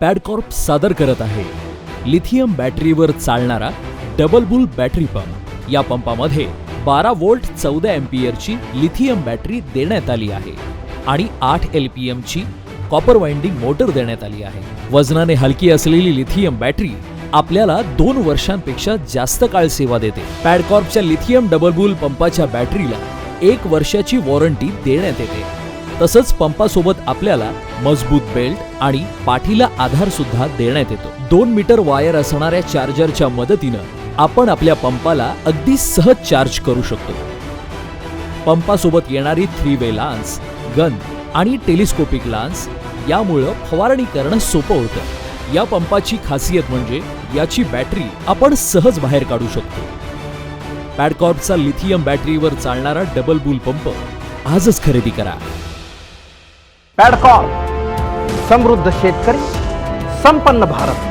पॅडकॉर्प सादर करत आहे. लिथियम बॅटरीवर चालणारा डबल बुल बॅटरी पंप. या पंपामध्ये बारा वोल्ट चौदा एमपीएरची लिथियम बॅटरी देण्यात आली आहे आणि आठ एल पी एमची कॉपर वाइंडिंग मोटर देण्यात आली आहे. वजनाने हलकी असलेली लिथियम बॅटरी आपल्याला दोन वर्षांपेक्षा जास्त काळ सेवा देते. पॅडकॉर्पच्या लिथियम डबल बुल पंपाच्या बॅटरीला एक वर्षाची वॉरंटी देण्यात येते. तसंच पंपासोबत आपल्याला मजबूत बेल्ट आणि पाठीला आधार सुद्धा देण्यात येतो. दोन मीटर वायर असणाऱ्या चार्जरच्या मदतीनं आपण आपल्या पंपाला अगदी सहज चार्ज करू शकतो. पंपासोबत येणारी थ्री वे लान्स गन आणि टेलिस्कोपिक लान्स यामुळं फवारणी करणं सोपं होतं. या पंपाची खासियत म्हणजे याची बॅटरी आपण सहज बाहेर काढू शकतो. पॅडकॉर्पचा लिथियम बॅटरीवर चालणारा डबल बुल पंप आजच खरेदी करा. पॅडकॉर्प समृद्ध शेतकरी संपन्न भारत.